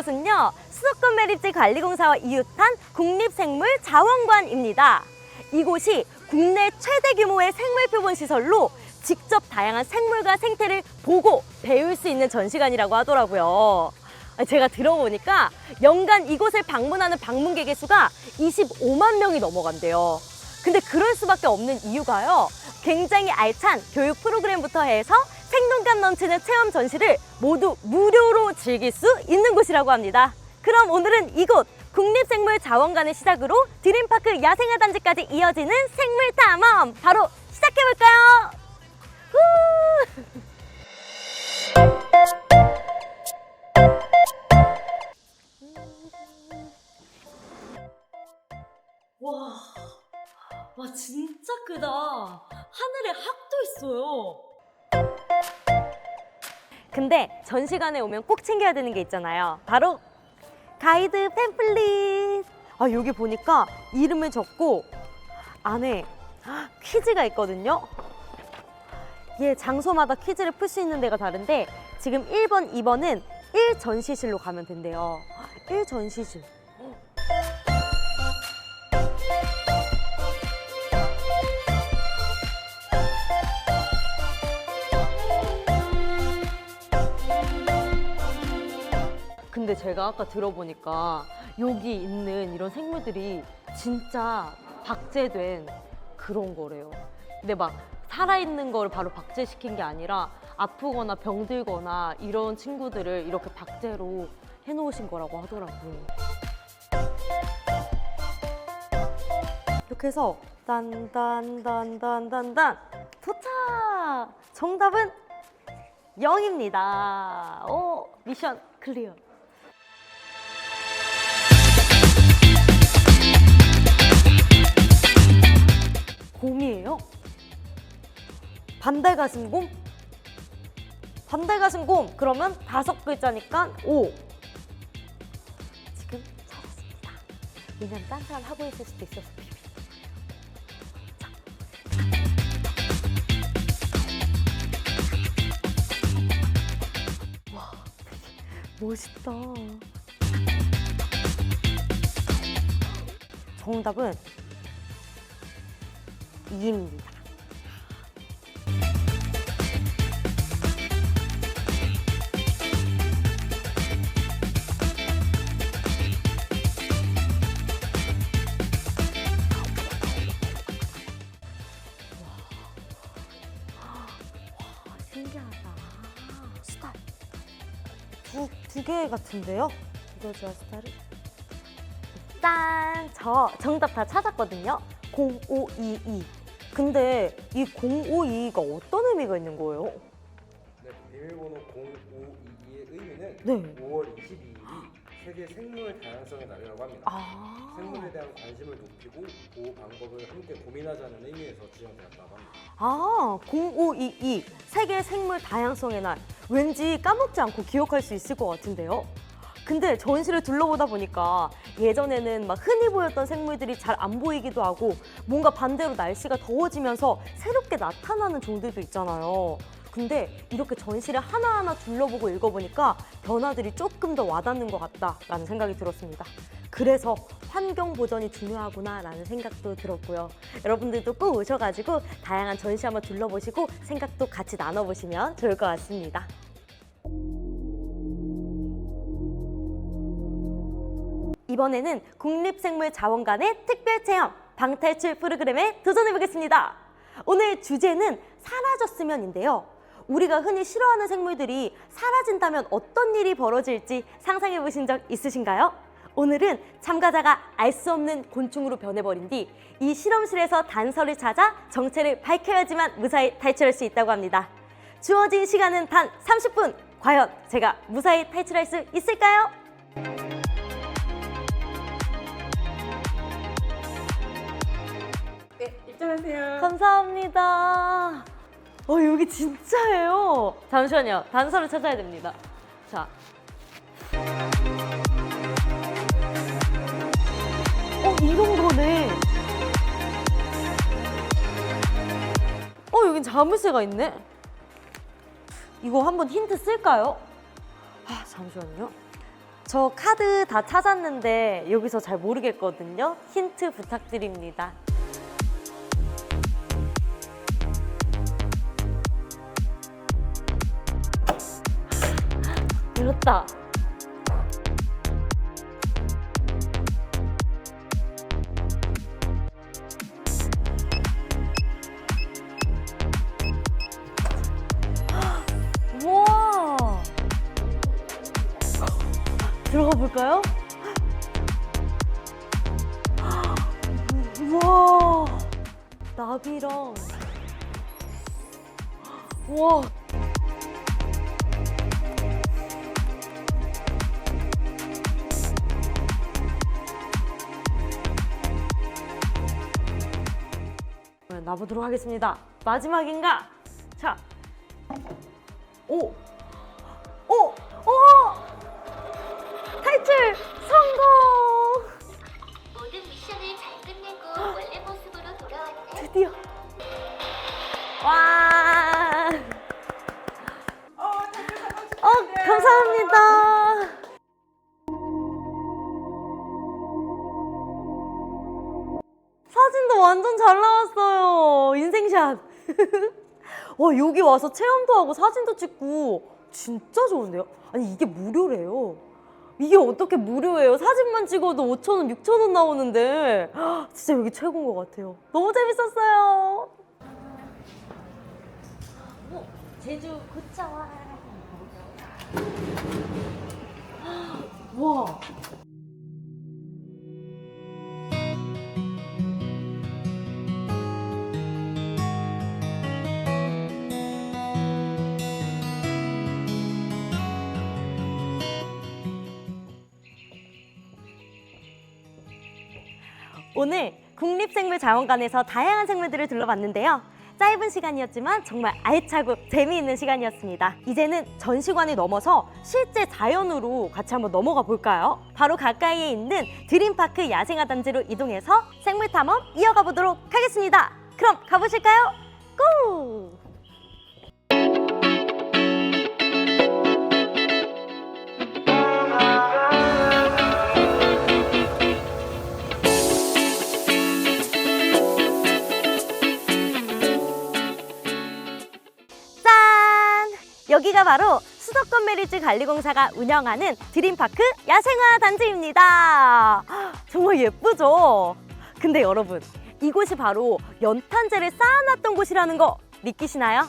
이곳은요. 수도권 매립지 관리공사와 이웃한 국립생물자원관입니다. 이곳이 국내 최대 규모의 생물 표본 시설로 직접 다양한 생물과 생태를 보고 배울 수 있는 전시관이라고 하더라고요. 아, 제가 들어보니까 연간 이곳을 방문하는 방문객의 수가 25만 명이 넘어간대요. 근데 그럴 수밖에 없는 이유가요. 굉장히 알찬 교육 프로그램부터 해서 생동감 넘치는 체험 전시를 모두 무료로 즐길 수 있는 곳이라고 합니다. 그럼 오늘은 이곳 국립생물자원관을 시작으로 드림파크 야생화 단지까지 이어지는 생물 탐험 바로 시작해 볼까요? 후! 와, 와 진짜 크다. 하늘에 학도 있어요. 근데 전시관에 오면 꼭 챙겨야 되는 게 있잖아요. 바로 가이드 팸플릿. 아 여기 보니까 이름을 적고 안에 퀴즈가 있거든요. 얘 장소마다 퀴즈를 풀 수 있는 데가 다른데 지금 1번, 2번은 1전시실로 가면 된대요. 1전시실. 근데 제가 아까 들어보니까 여기 있는 이런 생물들이 진짜 박제된 그런 거래요. 근데 막 살아있는 거를 바로 박제시킨 게 아니라 아프거나 병들거나 이런 친구들을 이렇게 박제로 해놓으신 거라고 하더라고요. 이렇게 해서 딴딴딴딴딴딴 도착! 정답은 0입니다. 오, 미션 클리어. 곰이에요? 반달 가슴곰? 반달 가슴곰 그러면 다섯 글자니까 오. 지금 찾았습니다. 왜냐면 딴 사람 하고 있을 수도 있어서. 자. 와, 멋있다. 정답은 2입니다. 와, 신기하다. 두, 같은데요? 이거죠, 스타를? 짠! 저 정답 다 찾았거든요. 0522. 근데 이 0522가 어떤 의미가 있는 거예요? 네, 비밀번호 0522의 의미는 네. 5월 22일이 세계 생물 다양성의 날이라고 합니다. 아. 생물에 대한 관심을 높이고 보호 방법을 함께 고민하자는 의미에서 지정되었다고 합니다. 아, 0522 세계 생물 다양성의 날. 왠지 까먹지 않고 기억할 수 있을 것 같은데요. 근데 전시를 둘러보다 보니까 예전에는 막 흔히 보였던 생물들이 잘 안 보이기도 하고 뭔가 반대로 날씨가 더워지면서 새롭게 나타나는 종들도 있잖아요. 근데 이렇게 전시를 하나하나 둘러보고 읽어보니까 변화들이 조금 더 와닿는 것 같다라는 생각이 들었습니다. 그래서 환경 보전이 중요하구나라는 생각도 들었고요. 여러분들도 꼭 오셔가지고 다양한 전시 한번 둘러보시고 생각도 같이 나눠보시면 좋을 것 같습니다. 이번에는 국립생물자원관의 특별체험 방탈출 프로그램에 도전해보겠습니다. 오늘 주제는 사라졌으면인데요. 우리가 흔히 싫어하는 생물들이 사라진다면 어떤 일이 벌어질지 상상해 보신 적 있으신가요? 오늘은 참가자가 알 수 없는 곤충으로 변해버린 뒤 이 실험실에서 단서를 찾아 정체를 밝혀야지만 무사히 탈출할 수 있다고 합니다. 주어진 시간은 단 30분. 과연 제가 무사히 탈출할 수 있을까요? 입장하세요. 감사합니다. 어, 여기 진짜예요. 잠시만요. 단서를 찾아야 됩니다. 자. 어, 이런 거네. 어, 여긴 자물쇠가 있네. 이거 한번 힌트 쓸까요? 아, 잠시만요. 저 카드 다 찾았는데 여기서 잘 모르겠거든요. 힌트 부탁드립니다. 들었다. 우와. 들어가 볼까요? 우와. 나비랑. 우와. 네, 나보도록 하겠습니다. 마지막인가? 자. 오! 오! 오! 탈출 성공! 모든 미션을 잘 끝내고 원래 모습으로 돌아왔네. 드디어. 와! 어, 감사합니다. 와, 여기 와서 체험도 하고 사진도 찍고 진짜 좋은데요? 아니, 이게 무료래요. 이게 어떻게 무료예요? 사진만 찍어도 5,000원, 6,000원 나오는데 헉, 진짜 여기 최고인 것 같아요. 너무 재밌었어요. 어, 제주 고차와. 와. 오늘 국립생물자원관에서 다양한 생물들을 둘러봤는데요. 짧은 시간이었지만 정말 알차고 재미있는 시간이었습니다. 이제는 전시관이 넘어서 실제 자연으로 같이 한번 넘어가 볼까요? 바로 가까이에 있는 드림파크 야생화 단지로 이동해서 생물 탐험 이어가 보도록 하겠습니다. 그럼 가보실까요? 고! 여기가 바로 수도권 메리츠 관리공사가 운영하는 드림파크 야생화 단지입니다. 헉, 정말 예쁘죠? 근데 여러분, 이곳이 바로 연탄재를 쌓아놨던 곳이라는 거 믿기시나요?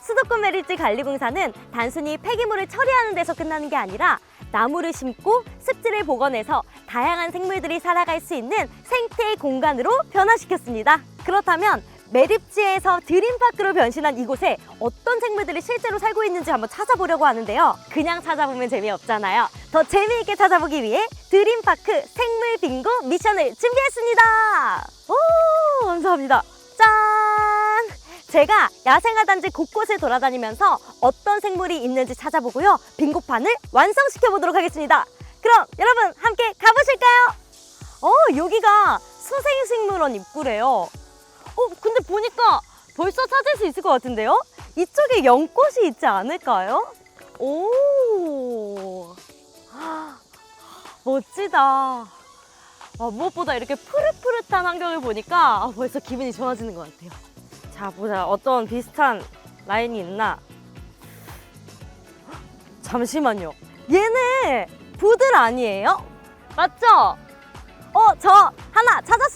수도권 메리츠 관리공사는 단순히 폐기물을 처리하는 데서 끝나는 게 아니라 나무를 심고 습지를 복원해서 다양한 생물들이 살아갈 수 있는 생태의 공간으로 변화시켰습니다. 그렇다면 매립지에서 드림파크로 변신한 이곳에 어떤 생물들이 실제로 살고 있는지 한번 찾아보려고 하는데요. 그냥 찾아보면 재미없잖아요. 더 재미있게 찾아보기 위해 드림파크 생물 빙고 미션을 준비했습니다. 오, 감사합니다. 짠! 제가 야생화 단지 곳곳을 돌아다니면서 어떤 생물이 있는지 찾아보고요. 빙고판을 완성시켜 보도록 하겠습니다. 그럼 여러분 함께 가보실까요? 어, 여기가 수생식물원 입구래요. 어, 근데 보니까 벌써 찾을 수 있을 것 같은데요? 이쪽에 연꽃이 있지 않을까요? 오, 멋지다. 아, 무엇보다 이렇게 푸릇푸릇한 환경을 보니까 아, 벌써 기분이 좋아지는 것 같아요. 자, 보자. 어떤 비슷한 라인이 있나? 잠시만요. 얘네 부들 아니에요? 맞죠? 어, 저 하나 찾았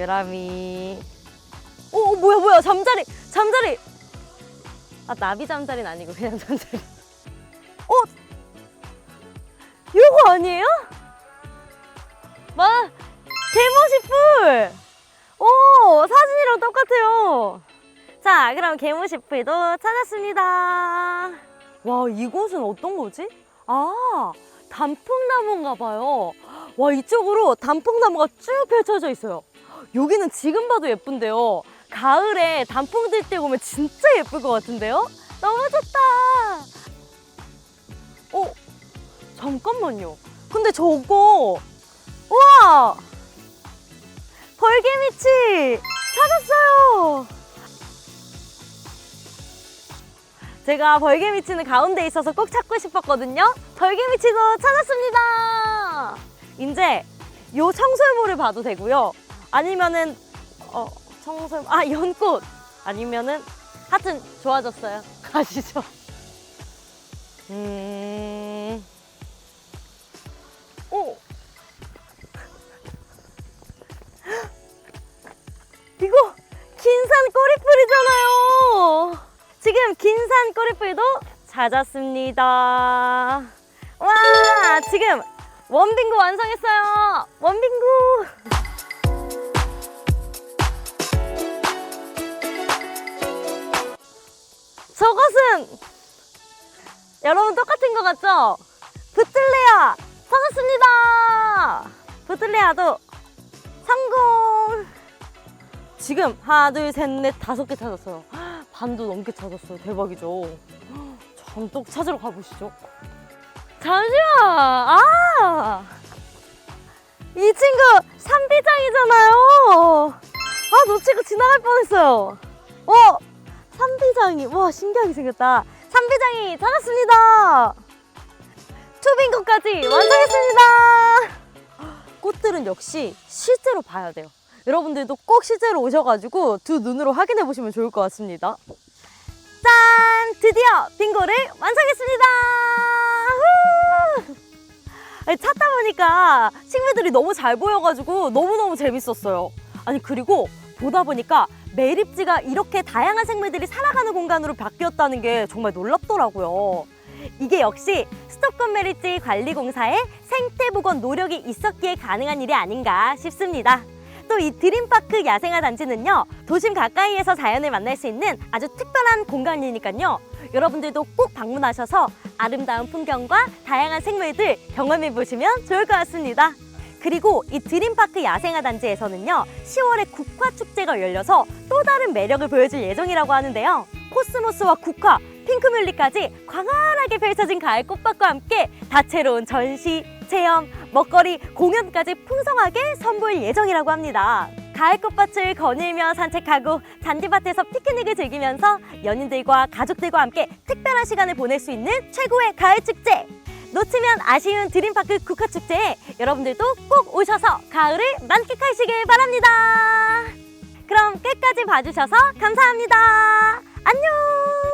동그라미. 오, 오, 뭐야, 뭐야. 잠자리. 잠자리. 아, 나비 잠자리는 아니고 그냥 잠자리. 어? 이거 아니에요? 마, 개모시풀. 오, 사진이랑 똑같아요. 자, 그럼 개무시풀도 찾았습니다. 와, 이곳은 어떤 거지? 아, 단풍나무인가 봐요. 와, 이쪽으로 단풍나무가 쭉 펼쳐져 있어요. 여기는 지금 봐도 예쁜데요. 가을에 단풍 들때 보면 진짜 예쁠 것 같은데요? 너무 좋다. 어, 잠깐만요. 근데 저거, 우와! 벌개미치 찾았어요. 제가 벌개 미치는 가운데 있어서 꼭 찾고 싶었거든요. 벌개 미치도 찾았습니다. 이제 요 청설모를 봐도 되고요. 아니면은 어 청설 아 연꽃 아니면은 하여튼 좋아졌어요. 가시죠. 음. 오. 이거 긴산 꼬리뿔이잖아요. 지금 긴산 꼬리뿔도 찾았습니다. 와, 지금 원빙구 완성했어요. 원빙구. 저것은 여러분 똑같은 것 같죠? 부틀레아 찾았습니다. 부틀레아도 성공. 지금 하나 둘 셋 넷 다섯 개 찾았어요. 반도 넘게 찾았어요. 대박이죠. 전똑 찾으러 가보시죠. 잠시만. 아, 이 친구 삼비장이잖아요. 아 놓치고 지나갈 뻔했어요. 어, 삼비장이 와 신기하게 생겼다. 삼비장이 찾았습니다. 투빙고까지 완성했습니다. 꽃들은 역시 실제로 봐야 돼요. 여러분들도 꼭 실제로 오셔가지고 두 눈으로 확인해 보시면 좋을 것 같습니다. 짠! 드디어 빙고를 완성했습니다! 후! 찾다 보니까 식물들이 너무 잘 보여가지고 너무너무 재밌었어요. 아니, 그리고 보다 보니까 매립지가 이렇게 다양한 생물들이 살아가는 공간으로 바뀌었다는 게 정말 놀랍더라고요. 이게 역시 수도권 매립지 관리공사의 생태보건 노력이 있었기에 가능한 일이 아닌가 싶습니다. 또 이 드림파크 야생화 단지는요 도심 가까이에서 자연을 만날 수 있는 아주 특별한 공간이니까요 여러분들도 꼭 방문하셔서 아름다운 풍경과 다양한 생물들 경험해 보시면 좋을 것 같습니다. 그리고 이 드림파크 야생화 단지에서는요 10월에 국화 축제가 열려서 또 다른 매력을 보여줄 예정이라고 하는데요 코스모스와 국화, 핑크뮬리까지 광활하게 펼쳐진 가을 꽃밭과 함께 다채로운 전시, 체험, 먹거리, 공연까지 풍성하게 선보일 예정이라고 합니다. 가을 꽃밭을 거닐며 산책하고 잔디밭에서 피크닉을 즐기면서 연인들과 가족들과 함께 특별한 시간을 보낼 수 있는 최고의 가을 축제! 놓치면 아쉬운 드림파크 국화축제에 여러분들도 꼭 오셔서 가을을 만끽하시길 바랍니다. 그럼 끝까지 봐주셔서 감사합니다. 안녕!